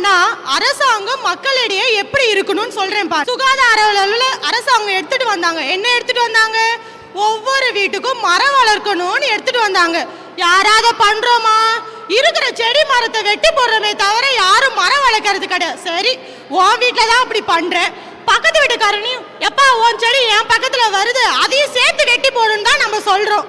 என்னன்னா அரசாங்கம் மக்களிடையே எப்படி இருக்கணும்னு சொல்றேன் பா சுகாதார அளவுல அரசாங்கம் எடுத்துட்டு வந்தாங்க. என்ன எடுத்துட்டு வந்தாங்க? ஒவ்வொரு வீட்டுக்கும் மரம் வளர்க்கணும்னு எடுத்துட்டு வந்தாங்க. யாராவது பண்றோமா? இருக்கிற செடி மரத்தை வெட்டி போடுறமே தவிர யாரும் மரம் வளர்க்கறது கிடையாது. சரி உன் வீட்டில தான் அப்படி பண்றேன். பக்கத்து வீட்டுக்காரனையும் எப்பா உன் செடி என் பக்கத்துல வருது அதையும் சேர்த்து வெட்டி போடணும் தான் நம்ம சொல்றோம்.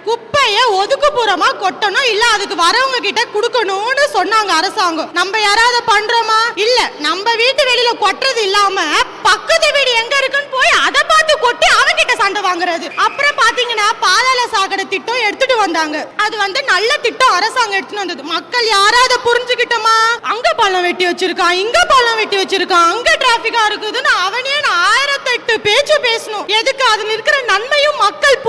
குப்பைய ஒதுக்குப்புறமா கொட்டணும்? இல்ல அதுக்கு வரவங்க கிட்ட கொடுக்கணும்னு சொன்னாங்க அரசாங்கம். நம்ம யாராவது பண்றோமா? இல்ல நம்ம வீட்டு வெளியில கொட்டுறது இல்லாம பக்கத்து வீடு எங்க இருக்குன்னு போய் அதை பார்த்து கொட்டி அவகிட்ட சண்டை வாங்குறது. அப்புறம் பாத்தீங்கன்னா பாதாள சாக்கடை திட்டம் எடுத்துட்டு வந்தாங்க. அது வந்து நல்ல திட்டம் அரசாங்கம் எடுத்துட்டு வந்தது. மக்கள் யாராவது புரிஞ்சுக்கிட்டோமா? அங்க பழம் வெட்டி வச்சிருக்கான் இங்க பழம் வெட்டி வச்சிருக்கான் அங்க டிராபிக்கா இருக்குதுன்னு அவனே நான் ஆயிரத்தெட்டு பேச்சு பேசணும். எதுக்கு அதுல இருக்கிற நன்மையும் மக்கள்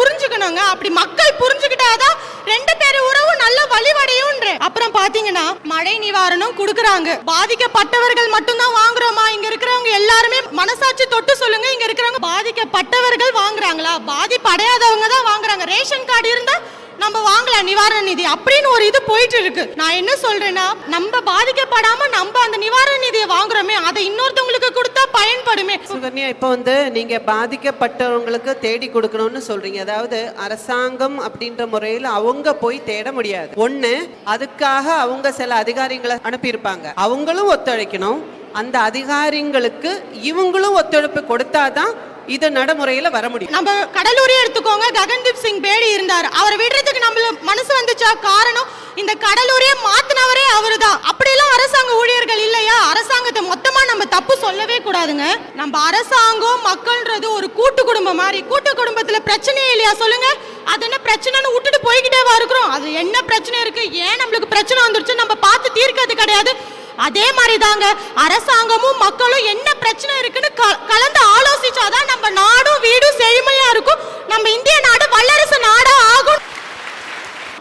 புரிஞ்சுக்கணுங்க அப்படி மக்கள் புரிஞ்சுக்கிட்டாதான் ரெண்டு பேர் உறவும் நல்ல வழிவடையும் அப்புறம் பாத்தீங்கன்னா மழை நிவாரணம் கொடுக்கறாங்க. பாதிக்கப்பட்டவர்கள் மட்டும்தான் வாங்குறோமா? இங்க இருக்கிறவங்க எல்லாருமே மனசாட்சி தொட்டு சொல்லுங்க. இங்க இருக்கிறவங்க பாதிக்கப்பட்டவர்கள் வாங்குறாங்களா? பாதிப்படையாதவங்க தான் வாங்குறாங்க. ரேஷன் கார்டு இருந்தா நம்ம வாங்கலாம் நிவாரண நிதி அப்படின்னு ஒரு இது போயிட்டு இருக்கு. நான் என்ன சொல்றேன்னா நம்ம பாதிக்கப்படாம நம்ம அந்த நிவாரண நிதியை வாங்குறோமே அதை இன்னொருத்தவங்களுக்கு கொடுத்தா பயன்படுமே. சுகன்யா இப்போ வந்து நீங்க பாதிக்கப்பட்டவங்களுக்கு தேடி கொடுக்கணும்னு சொல்றீங்க. அதாவது அரசாங்கம் அப்படின்ற முறையில் அவங்க போய் தேட முடியாது. ஒண்ணு அதுக்காக அவங்க சில அதிகாரிகளை அனுப்பியிருப்பாங்க. அவங்களும் ஒத்துழைக்கணும். அந்த அதிகாரிங்களுக்கு இவங்களும் ஒத்துழைப்பு கொடுத்தாதான் இது நடைமுறையில வர முடியும். நம்ம கடலூரே எடுத்துக்கோங்க. ககன்தீப் சிங் பேடி இருந்தார். அவரை விடுறதுக்கு நம்மள மனசு வந்துச்சா? காரணம் இந்த கடலூரே மாத்தினவரே அவருதான் அப்படியெல்லாம் அரசாங்க ஊழியர்கள் இல்லையா? அரசாங்கத்தை மொத்தமா நம்ம தப்பு சொல்லவே கூடாதுங்க. நம்ம அரசாங்கம் மக்கள்ன்றது ஒரு கூட்டு குடும்பம் மாதிரி. கூட்டு குடும்பத்துல பிரச்சனையே இல்லையா? சொல்லுங்க. அது என்ன பிரச்சனைன்னு விட்டுட்டு போய்கிட்டேவா இருக்கிறோம்? அது என்ன பிரச்சனை இருக்கு? ஏன் நம்மளுக்கு பிரச்சனை வந்துருச்சு நம்ம பார்த்து தீர்க்கிறது கிடையாது. அதே மாதிரி தாங்க அரசாங்கமும் மக்களும் என்ன பிரச்சனை இருக்குன்னு க- கலந்து ஆலோசிச்சாதான் நம்ம நாடும் வீடும் செழுமையா இருக்கும். நம்ம இந்திய நாடு வல்லரசு நாடா ஆகும்.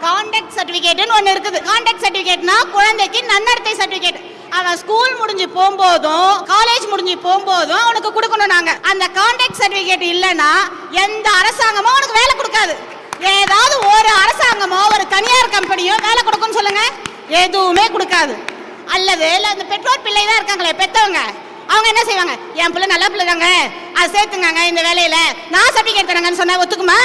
கான்டாக்ட் சர்டிஃபிகேட்னு ஒன்று இருக்குது. கான்டாக்ட் சர்டிஃபிகேட்னா குழந்தைக்கு நன்னடத்தை சர்டிஃபிகேட் அவன் ஸ்கூல் முடிஞ்சு போகும்போதும் காலேஜ் முடிஞ்சு போகும்போதும் அவனுக்கு கொடுக்கணும் நாங்க. அந்த கான்டாக்ட் சர்டிஃபிகேட் இல்லைன்னா எந்த அரசாங்கமும் அவனுக்கு வேலை கொடுக்காது. ஏதாவது ஒரு அரசாங்கமோ ஒரு தனியார் கம்பெனியோ வேலை கொடுக்கும்னு சொல்லுங்க. எதுவுமே கொடுக்காது. அல்லது இல்லை இந்த பெற்றோர் பிள்ளை தான் இருக்காங்களே பெற்றவங்க அவங்க என்ன செய்வாங்க? என் பிள்ளை நல்ல பிள்ளை தாங்க அதை சேர்த்துங்க இந்த வேலையில. நான் சர்டிஃபிகேட் தரேங்கன்னு சொன்னா ஒத்துக்குமா?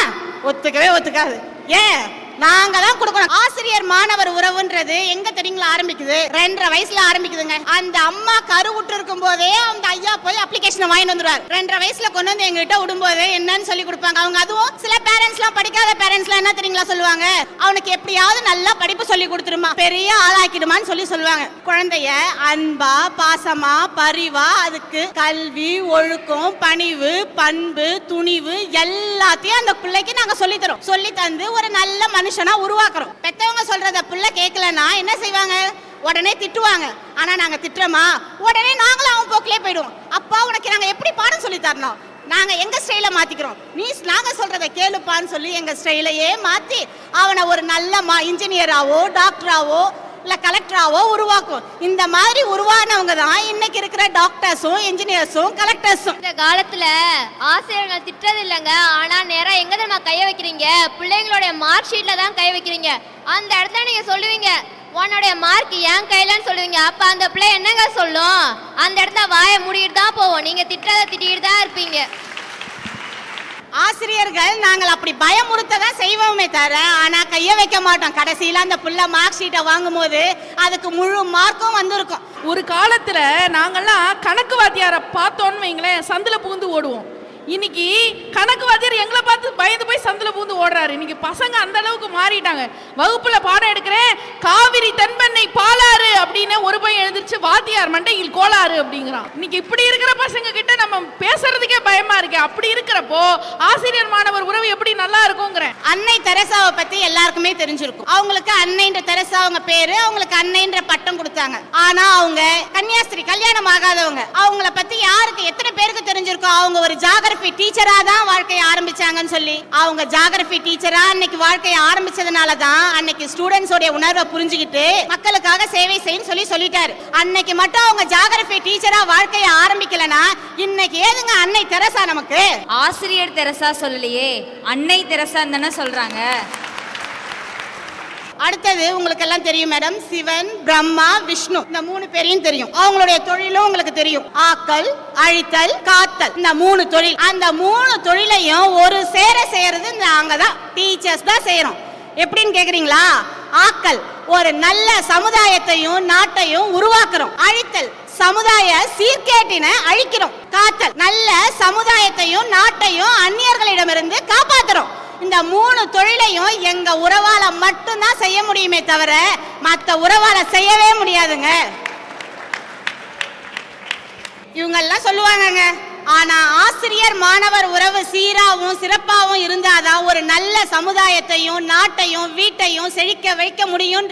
ஒத்துக்கவே ஒத்துக்காது. ஏன்? நாங்க தான் கொடுக்கணும். ஆசிரியர் மாணவர் உறவுன்றது எங்க தெரியுங்களா ஆரம்பிக்குது? ரெண்டரை வயசுல ஆரம்பிக்குதுங்க. அந்த அம்மா கருவுற்று இருக்கும் போதே அந்த ஐயா போய் அப்ளிகேஷன் வாங்கிட்டு வந்துருவார். ரெண்டரை வயசுல கொண்டு வந்து எங்ககிட்ட விடும்போது என்னன்னு சொல்லி கொடுப்பாங்க. அவங்க அதுவும் சில பேரண்ட்ஸ் எல்லாம் படிக்காத பேரண்ட்ஸ் எல்லாம் என்ன தெரியுங்களா சொல்லுவாங்க? அவனுக்கு எப்படியாவது நல்லா படிப்பு சொல்லி கொடுத்துருமா. பெரிய ஆளாக்கிடுமான்னு சொல்லி சொல்லுவாங்க. குழந்தைய அன்பா பாசமா பரிவா அதுக்கு கல்வி ஒழுக்கம் பணிவு பண்பு துணிவு எல்லாத்தையும் அந்த பிள்ளைக்கு நாங்க சொல்லி தரோம். சொல்லி தந்து ஒரு நல்ல மனுஷனா உருவாக்குறோம். பெத்தவங்க சொல்றத புள்ள கேட்கலன்னா என்ன செய்வாங்க? உடனே திட்டுவாங்க. ஆனா நாங்க திட்டுறோமா? உடனே நாங்களும் அவன் போக்கிலே போயிடுவோம். அப்பா உனக்கு நாங்க எப்படி பாடம் சொல்லி தரணும்? நாங்க எங்க ஸ்டைல மாத்திக்கிறோம்? நீ நாங்க சொல்றத கேளுப்பான்னு சொல்லி எங்க ஸ்டைலையே மாத்தி அவனை ஒரு நல்ல மா இன்ஜினியராவோ டாக்டராவோ இல்லை கலெக்டராவோ உருவாக்கும். இந்த மாதிரி உருவானவங்க தான் இன்னைக்கு இருக்கிற டாக்டர்ஸும் இன்ஜினியர்ஸும் கலெக்டர்ஸும் இந்த காலத்தில் ஆசிரியர்கள் திட்டுறது இல்லைங்க. ஆனால் நேராக எங்கே தெரியுமா கைய வைக்கிறீங்க? பிள்ளைங்களுடைய மார்க் ஷீட்டில் தான் கை வைக்கிறீங்க. அந்த இடத்துல நீங்கள் சொல்லுவீங்க உன்னுடைய மார்க் என் கையிலன்னு சொல்லுவீங்க. அப்போ அந்த பிள்ளை என்னங்க சொல்லும்? அந்த இடத்துல வாயை மூடிட்டு தான் போவோம். நீங்கள் திட்டுறத திட்டிகிட்டு தான் இருப்பீங்க. ஆசிரியர்கள் நாங்கள் அப்படி பயமுறுத்த தான் செய்வோமே தவிர ஆனா கைய வைக்க மாட்டோம். கடைசியில அந்த புள்ள மார்க் ஷீட்டை வாங்கும்போது அதுக்கு முழு மார்க்கும் வந்திருக்கும். ஒரு காலத்துல நாங்கெல்லாம் கணக்கு வாத்தியாரை பார்த்தோன்னு வைங்களேன் சந்தில புகுந்து ஓடுவோம். இன்னைக்கு கணக்கு வாத்தியார் எங்களை பார்த்து பயந்து போய் சந்தில பூந்து ஓடுறாரு. இன்னைக்கு பசங்க அந்த அளவுக்கு மாறிட்டாங்க. வகுப்புல பாடம் எடுக்கிறேன் காவிரி தென்பெண்ணை பாலாறு அப்படின்னு ஒரு பையன் எழுந்திருச்சு வாத்தியார் மண்டையில் கோளாறு அப்படிங்கிறான். இன்னைக்கு இப்படி இருக்கிற பசங்க கிட்ட நம்ம பயமா இருக்கு அப்படி இருக்கிறப்போ ஆசிரியர் மாணவர் உறவு எப்படி நல்லா இருக்குங்கிறேன் அன்னை தெரசாவை பத்தி எல்லாருக்குமே தெரிஞ்சிருக்கும். அவங்களுக்கு அன்னைன்ற தெரசா அவங்க பேரு அவங்களுக்கு அன்னைன்ற பட்டம் கொடுத்தாங்க. ஆனா அவங்க கன்னியாஸ்திரி கல்யாணம் ஆகாதவங்க. அவங்கள பத்தி யாருக்கு எத்தனை பேருக்கு தெரிஞ்சிருக்கும் அவங்க ஒரு ஜாகிரபி டீச்சரா தான் வாழ்க்கையை ஆரம்பிச்சாங்கன்னு சொல்லி அவங்க ஜாகிரபி டீச்சரா அன்னைக்கு வாழ்க்கையை ஆரம்பிச்சதுனால தான் அன்னைக்கு ஸ்டூடெண்ட்ஸோட உணர்வை புரிஞ்சுக்கிட்டு மக்களுக்காக சேவை செய்யன்னு சொல்லி சொல்லிட்டாரு. அன்னைக்கு மட்டும் அவங்க ஜாகிரபி டீச்சரா வாழ்க்கையை ஆரம்பிக்கலனா இன்னைக்கு ஏதுங்க அன்னை தெர தெரசா நமக்கு? ஆசிரியர் தெரசா சொல்லலையே அன்னை தெரசா தானே சொல்றாங்க. அடுத்தது உங்களுக்கு எல்லாம் தெரியும் மேடம் சிவன் பிரம்மா விஷ்ணு. இந்த மூணு பேரையும் தெரியும். அவங்களுடைய தொழிலும் உங்களுக்கு தெரியும். ஆக்கல் அழித்தல் காத்தல். இந்த மூணு தொழில். அந்த மூணு தொழிலையும் ஒரு சேர செய்யறது நாங்க தான் டீச்சர்ஸ் தான் செய்யறோம் எப்படின்னு கேக்குறீங்களா? ஆக்கல். ஒரு நல்ல சமுதாயத்தையும் நாட்டையும் உருவாக்குறோம். அழித்தல் சமுதாய சீர்கேட்டினை அழிக்கிறோம். காத்தல் நல்ல சமுதாயத்தையும் நாட்டையும் அந்நியர்களிடமிருந்து காப்பாத்துறோம். இந்த மூணு தொழிலையும் எங்க உறவால மட்டும்தான் செய்ய முடியுமே தவிர மற்ற உறவால செய்யவே முடியாதுங்க. இவங்கெல்லாம் சொல்லுவாங்கங்க ஆனா ஆசிரியர் மாணவர் உறவு சீராவும் சிறப்பாகவும் இருந்தாதான் ஒரு நல்ல சமுதாயத்தையும் நாட்டையும் வீட்டையும் செழிக்க வைக்க முடியும்